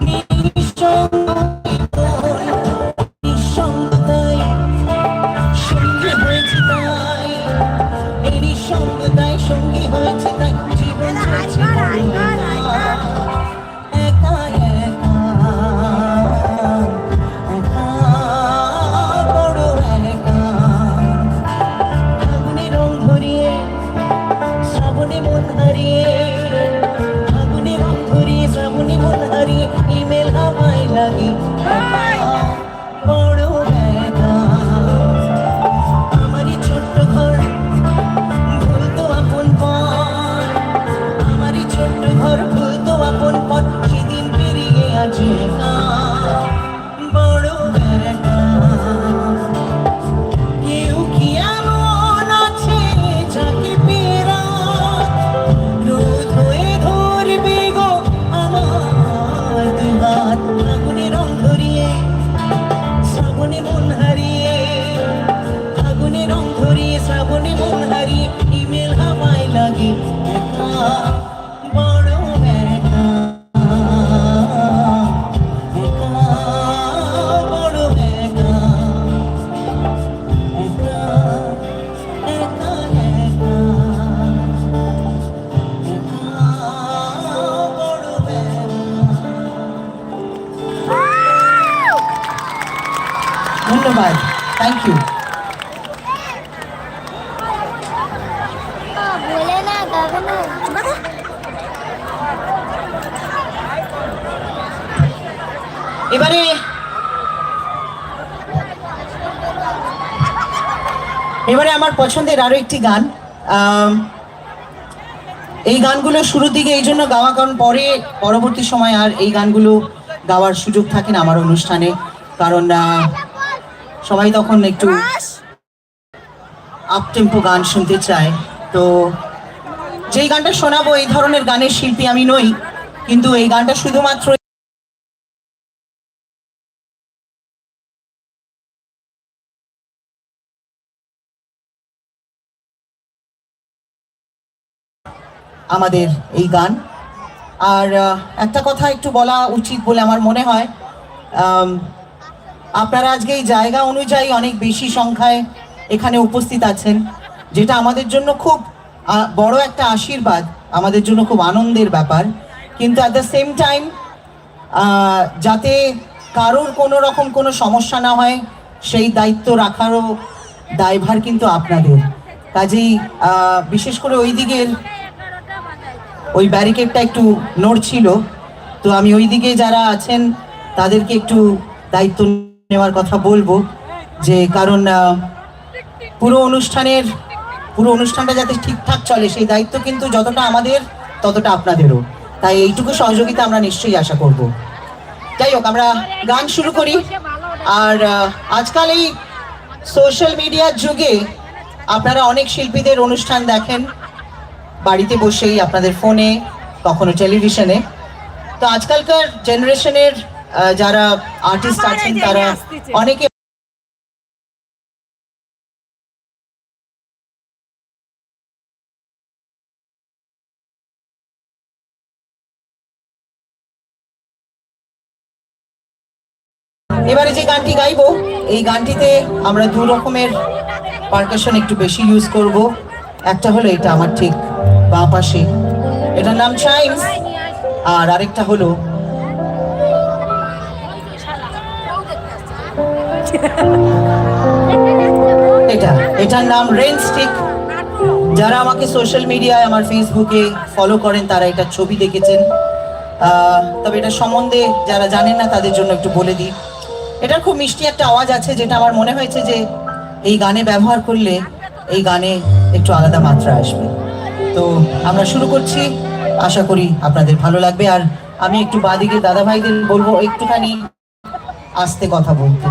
Nation পেরিয়ে ধন্যবাদ। Thank you এবারে এবারে আমার পছন্দের আরও একটি গান। এই গানগুলো শুরুর দিকে এই জন্য গাওয়া, কারণ পরে পরবর্তী সময় আর এই গানগুলো গাওয়ার সুযোগ থাকে না আমার অনুষ্ঠানে। কারণ সবাই তখন একটু আপ টেম্পো গান শুনতে চায়। তো যেই গানটা শোনাবো এই ধরনের গানের শিল্পী আমি নই কিন্তু এই গানটা শুধুমাত্র আমাদের এই গান। আর একটা কথা একটু বলা উচিত বলে আমার মনে হয় আপনারা আজকে এই জায়গা অনুযায়ী অনেক বেশি সংখ্যায় এখানে উপস্থিত আছেন, যেটা আমাদের জন্য খুব বড় একটা আশীর্বাদ, আমাদের জন্য খুব আনন্দের ব্যাপার। কিন্তু অ্যাট দ্য সেম টাইম যাতে কারোর কোনো রকম কোনো সমস্যা না হয়, সেই দায়িত্ব রাখারও দায়ভার কিন্তু আপনাদের। কাজেই বিশেষ করে ওই দিকের ওই ব্যারিকেডটা একটু নড়ছিল। তো আমি ওই দিকে যারা আছেন, তাদেরকে একটু দায়িত্ব নেওয়ার কথা বলব যে কারণ পুরো অনুষ্ঠানের, পুরো অনুষ্ঠানটা যাতে ঠিকঠাক চলে, সেই দায়িত্ব কিন্তু যতটা আমাদের, ততটা আপনাদেরও। তাই এইটুকু সহযোগিতা আমরা নিশ্চয়ই আশা করব। যাই হোক, আমরা গান শুরু করি। আর আজকাল এই সোশ্যাল মিডিয়ার যুগে আপনারা অনেক শিল্পীদের অনুষ্ঠান দেখেন। বাড়িতে বসেই, আপনাদের ফোনে কখনো টেলিভিশনে তো আজকালকার জেনারেশনের যারা আর্টিস্ট আছেন তারা অনেকে এবারে যে গানটি গাইবো এই গানটিতে আমরা দু রকমের পারকাশন একটু বেশি ইউজ করব। একটা হলো এটা আমার ঠিক বাঁ পাশে। এটার নাম চাইমস আর আরেকটা হলো এটা, এটার নাম রেন স্টিক। যারা আমাকে সোশ্যাল মিডিয়ায় আমার ফেসবুকে ফলো করেন, তারা এটা ছবি দেখেছেন। তবে এটা সম্বন্ধে যারা জানেন না, তাদের জন্য একটু বলে দিই। এটার খুব মিষ্টি একটা আওয়াজ আছে, যেটা আমার মনে হয়েছে যে এই গানে ব্যবহার করলে এই গানে একটু আলাদা মাত্রা আসবে। তো আমরা শুরু করছি। আশা করি আপনাদের ভালো লাগবে। আর আমি একটু বাদিকে দাদা ভাইদের বলব, একটুখানি আস্তে কথা বলতে।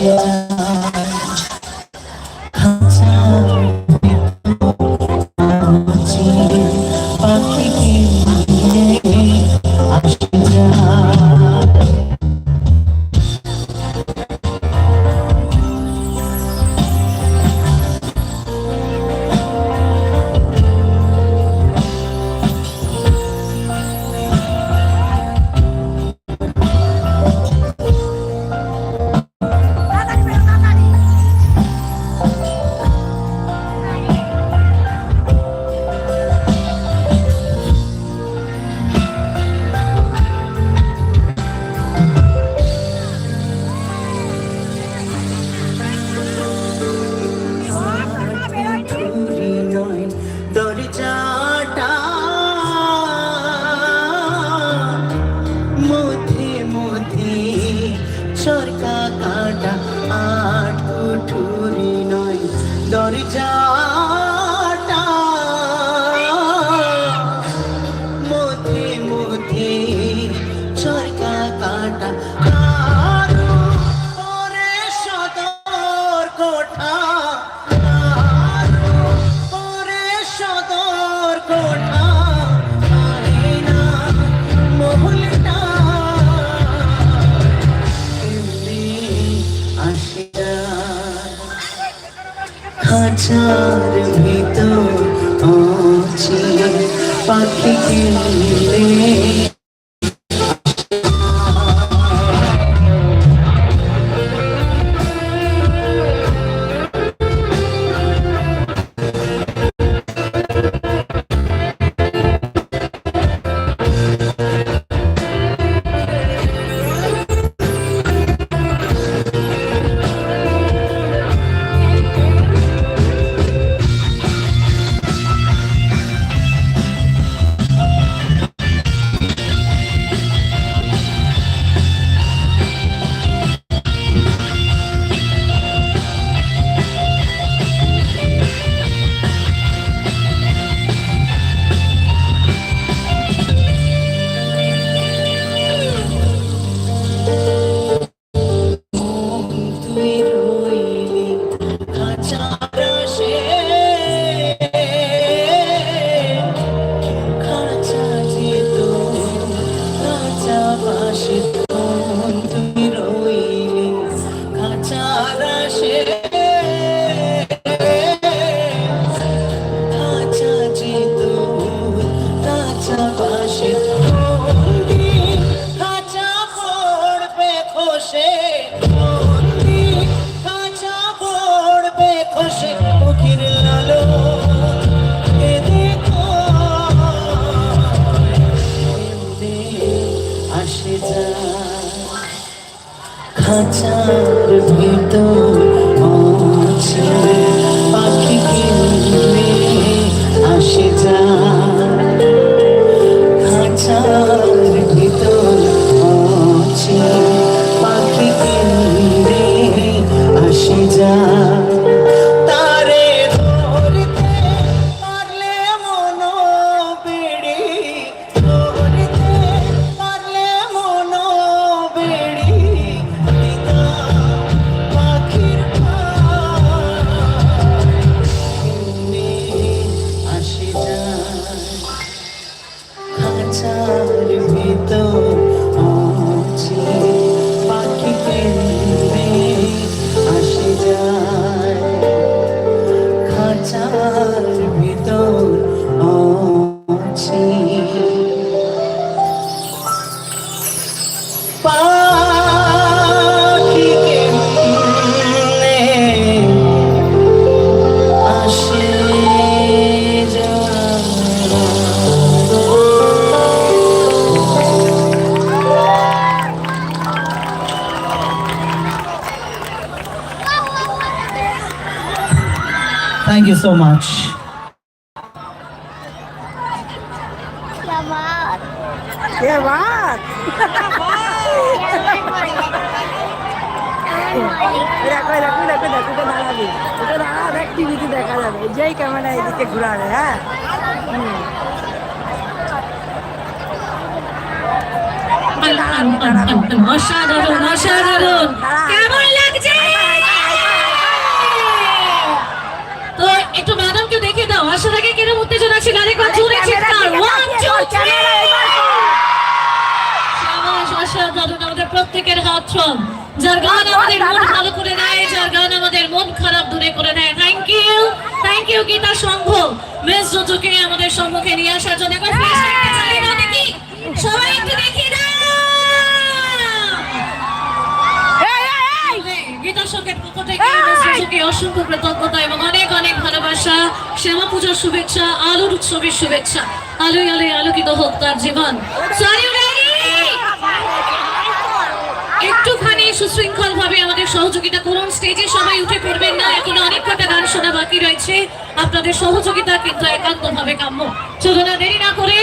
Yeah. খাঁচার ভিতর আছে। পাখিকে Thank you so much. দেখো যাবে যেই ক্যামেরা এদিকে ঘুরাবে হ্যাঁ অসাধারণ অসাধারণ কিরম গাড়ি করে জোরে চিৎকার ওয়ান টু থ্রি অসাধারণ আমাদের প্রত্যেকের হাত ছম যার গান আমাদের মন ভালো করে দেয় যার গান আমাদের মন খারাপ দূরে করে দেয়। Thank you thank you Gita Sangha. Miss জুজুকে আমাদের সম্মুখে নিয়ে আসার জন্য দেখি। সবাই একটু দেখিয়ে দাও একটুখানি সুশৃঙ্খল ভাবে আমাদের সহযোগিতা করুন। স্টেজে সবাই উঠে পড়বেন না। এখন অনেক কটা গান শোনা বাকি রয়েছে। আপনাদের সহযোগিতা কিন্তু একান্ত ভাবে কাম্য চলুন দেরি না করে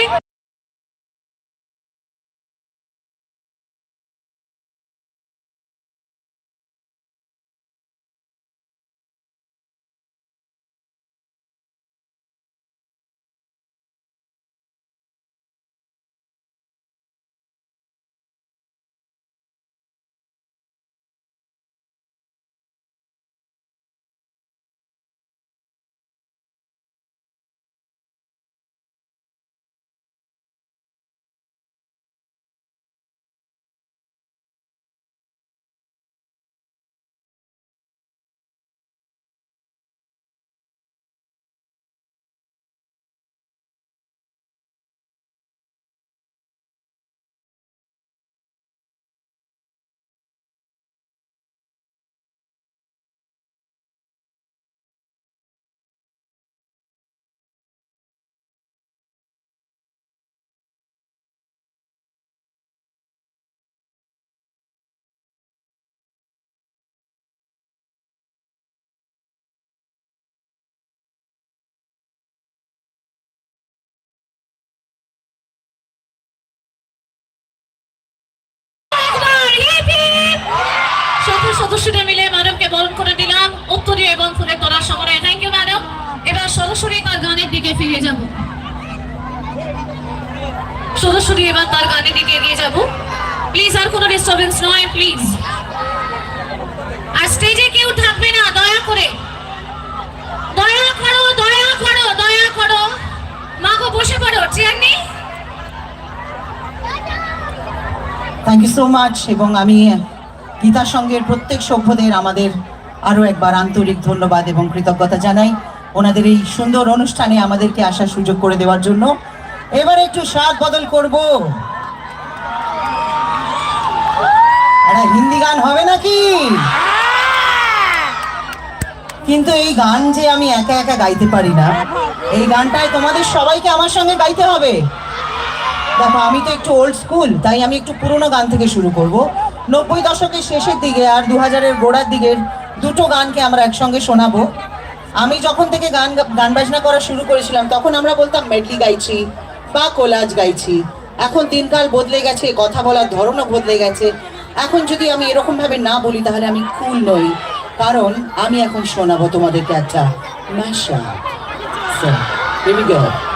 সদস্যরা মিলে ম্যাডামকে বরণ করে দিলাম উত্তরীয় এবং ফুলের তোলার সময় থ্যাংক ইউ ম্যাডাম এবার সরাসরি তার গানের দিকে ফিরে যাব। সরাসরি এবার তার গানের দিকে এগিয়ে যাব। প্লিজ আর কোনো ডিস্টারবেন্স নয় প্লিজ আর স্টেজে কেউ থাকবে না, দয়া করে। দয়া করো দয়া করো দয়া করো। মা গো, বসে পড়ো চেয়ার নেই? থ্যাংক ইউ সো মাচ এবং আমি গীতা সঙ্গের প্রত্যেক সভ্যদের আমাদের আরও একবার আন্তরিক ধন্যবাদ এবং কৃতজ্ঞতা জানাই। ওনাদের এই সুন্দর অনুষ্ঠানে আমাদেরকে আসার সুযোগ করে দেওয়ার জন্য। এবার একটু স্বাদ বদল করব। হিন্দি গান হবে নাকি? কিন্তু এই গান যে আমি একা একা গাইতে পারি না, এই গানটায় তোমাদের সবাইকে আমার সঙ্গে গাইতে হবে। দেখো, আমি তো একটু ওল্ড স্কুল তাই আমি একটু পুরোনো গান থেকে শুরু করব। নব্বই দশকের শেষের দিকে আর দু হাজারের গোড়ার দিকের দুটো গানকে আমরা একসঙ্গে শোনাবো। আমি যখন থেকে গান গান বাজনা করা শুরু করেছিলাম, তখন আমরা বলতাম মেডলি গাইছি বা কোলাজ গাইছি। এখন দিনকাল বদলে গেছে, কথা বলার ধরনও বদলে গেছে। এখন যদি আমি এরকমভাবে না বলি, তাহলে আমি কুল নই। কারণ আমি এখন শোনাবো তোমাদেরকে একটা ম্যাশা So.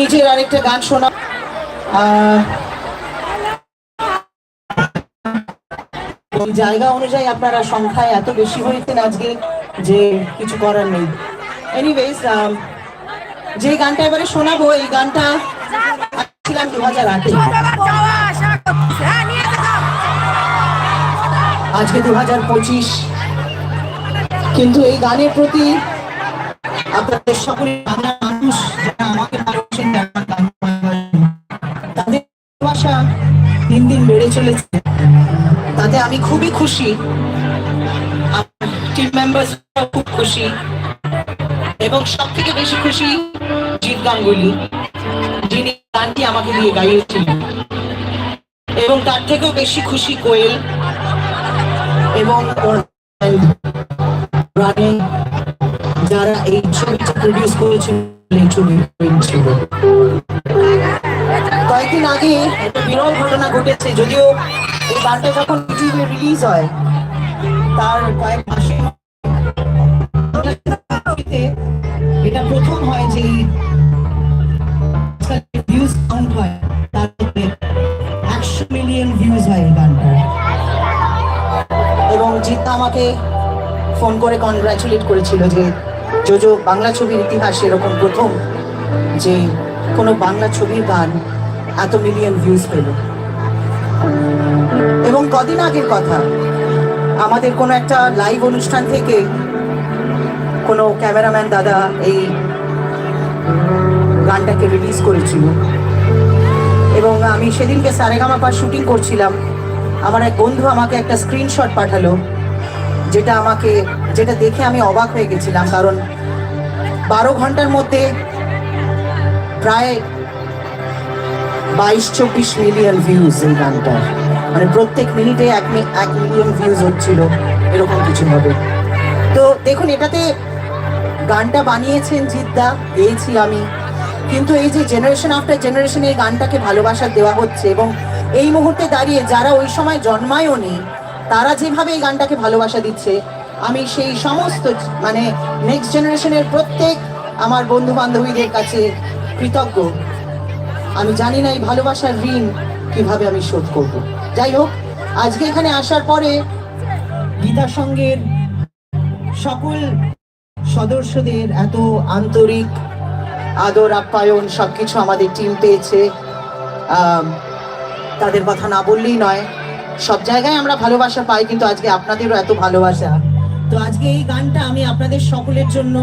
নিজের আরেকটা গান শোনা। জায়গা অনুযায়ী আপনারা সংখ্যায় এত বেশি হয়েছেন আজকে যে কিছু করার নেই। এনিওয়েজ যে গানটা এবারে শোনাবো, এই গানটা ছিলাম দু হাজার আটে। আজকে দু হাজার পঁচিশ। কিন্তু এই গানের প্রতি আপনাদের সকলে দিন বেড়ে চলেছে, তাতে আমি খুবই খুশি। টিম মেম্বার খুব খুশি। এবং সব থেকে বেশি খুশি জিৎ গাঙ্গুলি, যিনি গানটি আমাকে দিয়ে গাইয়েছিলেন। এবং তার থেকেও বেশি খুশি কোয়েল এবং যারা এই ছবিটা প্রডিউস করেছিল, এই ছবি ছিল। কয়েকদিন আগে একটা বিরল ঘটনা ঘটেছে, যদিও এই গানটা যখন ইউটিউবে রিলিজ হয়, তার কয়েক মাসে এটা প্রথম হয় যে ভিউজ কাউন্ট হয় তার মধ্যে একশো মিলিয়ন ভিউজ হয় এই গানটা এবং জিতা আমাকে ফোন করে কনগ্রাচুলেট করেছিল যে যোজো বাংলা ছবির ইতিহাসে এরকম প্রথম যে কোনো বাংলা ছবির গান এত মিলিয়ন ভিউজ পেল। এবং কদিন আগের কথা, আমাদের কোনো একটা লাইভ অনুষ্ঠান থেকে কোনো ক্যামেরাম্যান দাদা এই গানটাকে রিলিজ করেছিল। এবং আমি সেদিনকে সারেগামাপা শুটিং করছিলাম। আমার এক বন্ধু আমাকে একটা স্ক্রিনশট পাঠালো, যেটা আমাকে যেটা দেখে আমি অবাক হয়ে গেছিলাম, কারণ বারো ঘণ্টার মধ্যে প্রায় বাইশ, চব্বিশ মিলিয়ন ভিউজ এই গানটার। মানে প্রত্যেক মিনিটে এক এক মিলিয়ন ভিউজ হচ্ছিল, এরকম কিছু হবে। তো দেখুন, এটাতে গানটা বানিয়েছেন জিদ্দা, গেয়েছি আমি। কিন্তু এই যে জেনারেশন আফটার জেনারেশন এই গানটাকে ভালোবাসা দেওয়া হচ্ছে এবং এই মুহূর্তে দাঁড়িয়ে যারা ওই সময় জন্মায়ও নেই তারা যেভাবে এই গানটাকে ভালোবাসা দিচ্ছে আমি সেই সমস্ত মানে নেক্সট জেনারেশনের প্রত্যেক আমার বন্ধু বান্ধবীদের কাছে কৃতজ্ঞ। আমি জানি না এই ভালোবাসার ঋণ কীভাবে আমি শোধ করব। যাই হোক, আজকে এখানে আসার পরে গীতা সঙ্গের সকল সদস্যদের এত আন্তরিক আদর, আপ্যায়ন সবকিছু আমাদের টিম পেয়েছে। তাদের কথা না বললেই নয়, সব জায়গায় আমরা ভালোবাসা পাই, কিন্তু আজকে আপনাদেরও এত ভালোবাসা। তো আজকে এই গানটা আমি আপনাদের সকলের জন্য